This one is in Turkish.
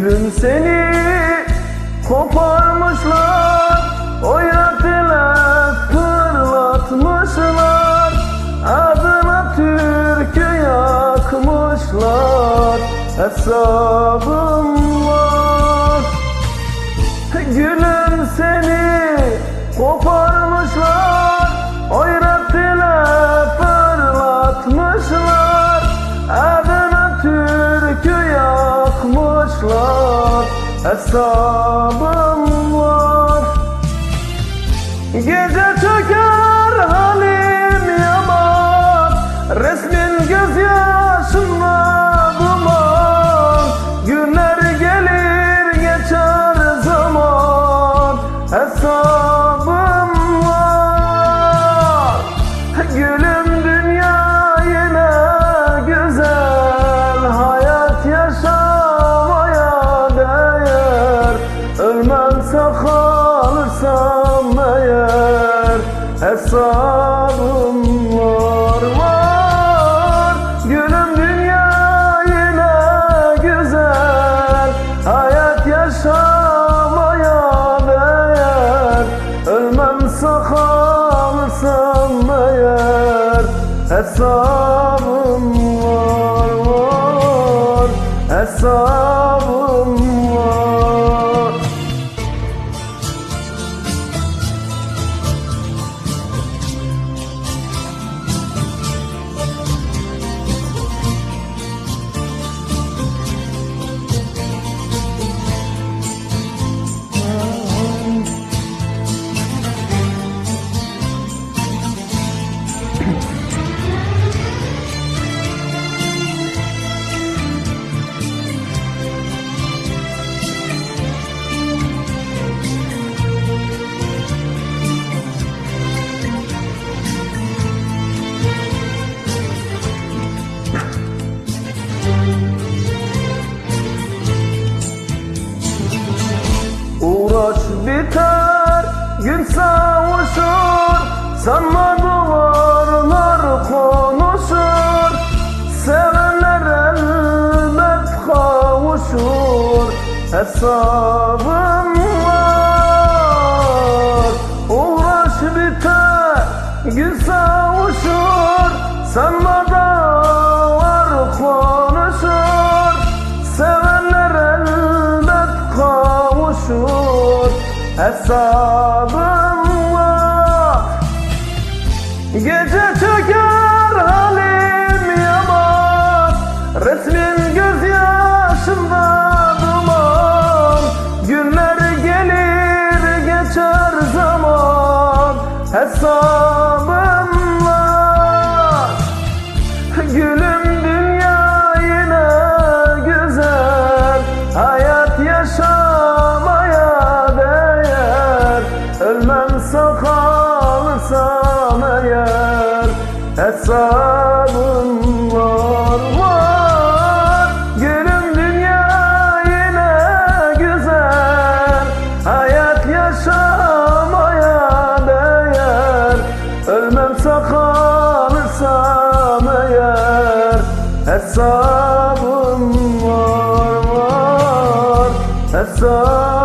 Gülüm seni koparmışlar Oyrat ile fırlatmışlar Adına türkü yakmışlar Hesabım var. Gülüm seni koparmışlar Hesabım kalırsam eğer Hesabım var var. Gülüm dünya yine güzel. Hayat yaşamaya değer Ölmemse kalırsam eğer Hesabım var var. Hesabım biter, gün savuşur Sanma duvarlar konuşur. Sevenler elbet kavuşur. Hesabım var. Uğraş biter, gün savuşur Sanma dağlar konuşur Hesabım var. Gece çöker halim yaman. Resmin gözyaşımda duman. Günler gelir geçer zaman. Hesabım var. Gülüm dünya yine güzel. Hayat yaşamaya Hesabım var var. Gülüm dünya yine güzel. Hayat yaşamaya değer. Ölmemse kalırsam eğer. Hesabım var var. Hesabım